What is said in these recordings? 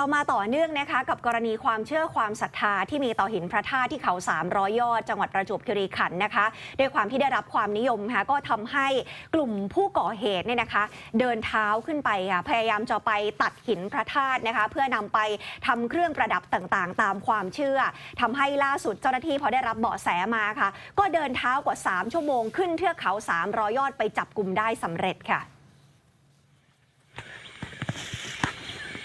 เอามาต่อเนื่องนะคะกับกรณีความเชื่อความศรัทธาที่มีต่อหินพระธาตุที่เขา300ยอด จังหวัดประจวบคีรีขันธ์นะคะด้วยความที่ได้รับความนิยมค่ะก็ทำให้กลุ่มผู้ก่อเหตุเนี่ยนะคะ เดินเท้าขึ้นไปค่ะพยายามจะไปตัดหินพระธาตุนะคะ เพื่อนำไปทำเครื่องประดับต่างๆ ตามความเชื่อทำให้ล่าสุดเจ้าหน้าที่พอได้รับเบาะแสมาค่ะ ก็เดินเท้ากว่า 3 ชั่วโมงขึ้นเทือกเขา300ยอดไปจับกลุ่มได้สำเร็จค่ะ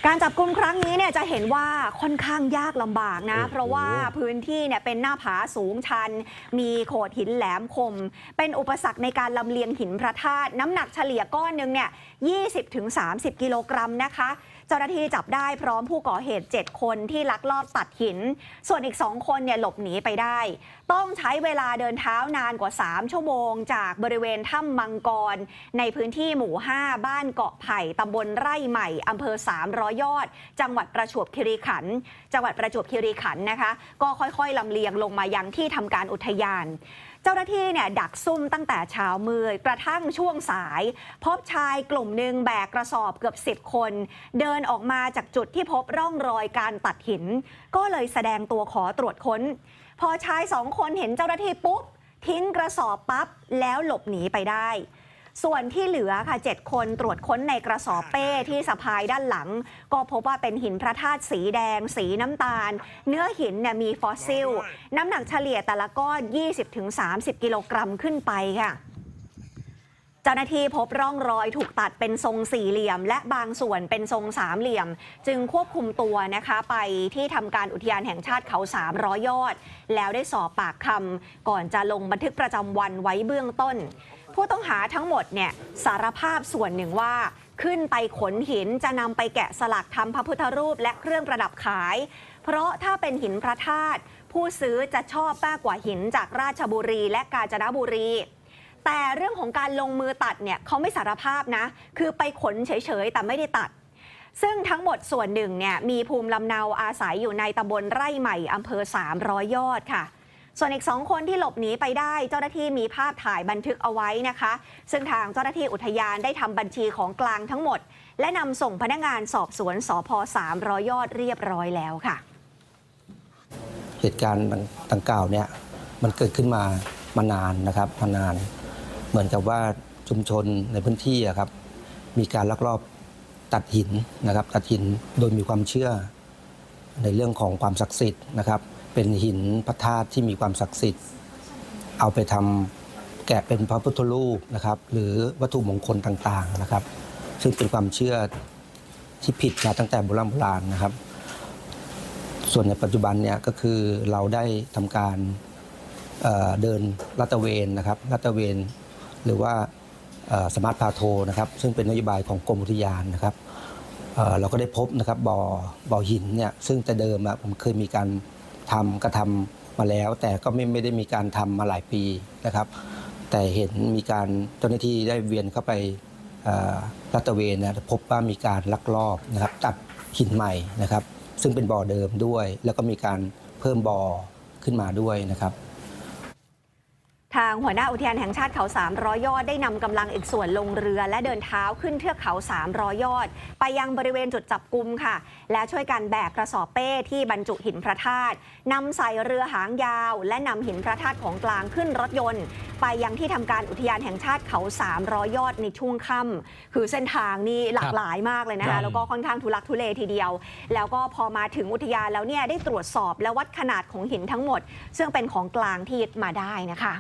การจับกลุ่มครั้งนี้เนี่ยจะเห็นว่าค่อนข้างยากลำบากนะ โอ้โห เพราะว่าพื้นที่เนี่ยเป็นหน้าผาสูงชัน มีโขดหินแหลมคม เป็นอุปสรรคในการลำเลียงหินพระธาตุน้ำหนักเฉลี่ยก้อนหนึ่งเนี่ย20-30 กิโลกรัมนะคะ เจ้าหน้าที่จับได้พร้อมผู้ก่อเหตุ 7 คนที่ลักลอบตัดหิน ส่วนอีก 2 คนเนี่ยหลบหนีไปได้ ต้องใช้เวลาเดินเท้านานกว่า 3 ชั่วโมง จากบริเวณถ้ำมังกร ในพื้นที่หมู่ 5 บ้านเกาะไผ่ตำบลไร่ใหม่อำเภอ300ยอด จังหวัดประจวบคีรีขันธ์จังหวัดประจวบคีรีขันธ์นะคะ ก็ค่อยๆลำเลียงลงมายังที่ทำการอุทยานเจ้าหน้าที่เนี่ยดักซุ่มตั้งแต่เช้ามืดกระทั่งช่วงสาย พบชายกลุ่มหนึ่งแบกกระสอบเกือบ 10 คน เดินออกมาจากจุดที่พบร่องรอยการตัดหิน ก็เลยแสดงตัวขอตรวจค้น พอชายสองคนเห็นเจ้าหน้าที่ปุ๊บ ทิ้งกระสอบปั๊บแล้วหลบหนีไปได้ ส่วนที่เหลือค่ะ 7 คนตรวจค้นในกระสอบเป้ที่สะพายด้านหลัง ก็พบว่าเป็นหินพระธาตุสีแดง สีน้ำตาล เนื้อหินเนี่ยมีฟอสซิล น้ำหนักเฉลี่ยแต่ละก้อน 20-30 กิโลกรัมขึ้นไปค่ะ เจ้าหน้าที่พบร่องรอยถูกตัดเป็นทรงสี่เหลี่ยม และบางส่วนเป็นทรงสามเหลี่ยม จึงควบคุมตัวนะคะไปที่ทำการอุทยานแห่งชาติเขา300ยอด แล้วได้สอบปากคำก่อนจะลงบันทึกประจำวันไว้เบื้องต้น ผู้ต้องหาทั้งหมดเนี่ยสารภาพส่วนหนึ่งว่าขึ้นไปขนหินจะนำไปแกะสลักทำพระพุทธรูปและเครื่องประดับขาย เพราะถ้าเป็นหินพระธาตุผู้ซื้อจะชอบมากกว่าหินจากราชบุรีและกาญจนบุรี แต่เรื่องของการลงมือตัดเนี่ยเขาไม่สารภาพนะ คือไปขนเฉยๆ แต่ไม่ได้ตัด ซึ่งทั้งหมดส่วนหนึ่งเนี่ยมีภูมิลำเนาอาศัยอยู่ในตำบลไร่ใหม่อำเภอ 300 ยอดค่ะส่วนอีกสองคนที่หลบหนีไปได้ เจ้าหน้าที่มีภาพถ่ายบันทึกเอาไว้นะคะ ซึ่งทางเจ้าหน้าที่อุทยานได้ทำบัญชีของกลางทั้งหมด และนำส่งพนักงานสอบสวนสพ300 ยอดเรียบร้อยแล้วค่ะ เหตุการณ์ดังกล่าวเนี่ยมันเกิดขึ้นมามานานนะครับมานาน เหมือนกับว่าชุมชนในพื้นที่ครับ มีการลักลอบตัดหินนะครับ ตัดหินโดยมีความเชื่อ ในเรื่องของความศักดิ์สิทธิ์นะครับ เป็นหินพระธาตุที่มีความศักดิ์สิทธิ์ เอาไปทำแกะเป็นพระพุทธรูปนะครับ หรือวัตถุมงคลต่างๆนะครับ ซึ่งเป็นความเชื่อที่ผิดมาตั้งแต่โบราณโบราณนะครับ ส่วนในปัจจุบันเนี่ยก็คือเราได้ทำการเเดินลาตะเวนนะครับลาตะเวน หรือว่าสมาร์ทพาโทนะครับซึ่งเป็นนโยบายของกรมอุทยานนะครับเเราก็ได้พบนะครับบ่อบ่อหินเนี่ยซึ่งแต่เดิมผมเคยมีการทำกระทำมาแล้ว แต่ก็ไม่ไม่ได้มีการทำมาหลายปีนะครับ แต่เห็นมีการเจ้าหน้าที่ได้เวียนเข้าไปเอ่อลาดตเวนนะพบว่ามีการลักลอบนะครับตัดหินใหม่นะครับ ซึ่งเป็นบ่อเดิมด้วย แล้วก็มีการเพิ่มบ่อขึ้นมาด้วยนะครับ ทางหัวหน้าอุทยานแห่งชาติเขา300ยอดได้นำกำลังอีกส่วนลงเรือและเดินเท้าขึ้นเทือกเขา300ยอด ไปยังบริเวณจุดจับกุมค่ะ และช่วยกันแบกกระสอบเป้ที่บรรจุหินพระธาตุนำใส่เรือหางยาว และนำหินพระธาตุของกลางขึ้นรถยนต์ ไปยังที่ทำการอุทยานแห่งชาติเขา300ยอดในช่วงค่ำคือเส้นทางนี่หลากหลายมากเลยนะครัคะบแล้วก็ค่อนข้างทุลักทุเลทีเดียว แล้วก็พอมาถึงอุทยานแล้วเนี่ยได้ตรวจสอบและวัดขนาดของหินทั้งหมด ซึ่งเป็นของกลางที่ยึดมาได้นะคะ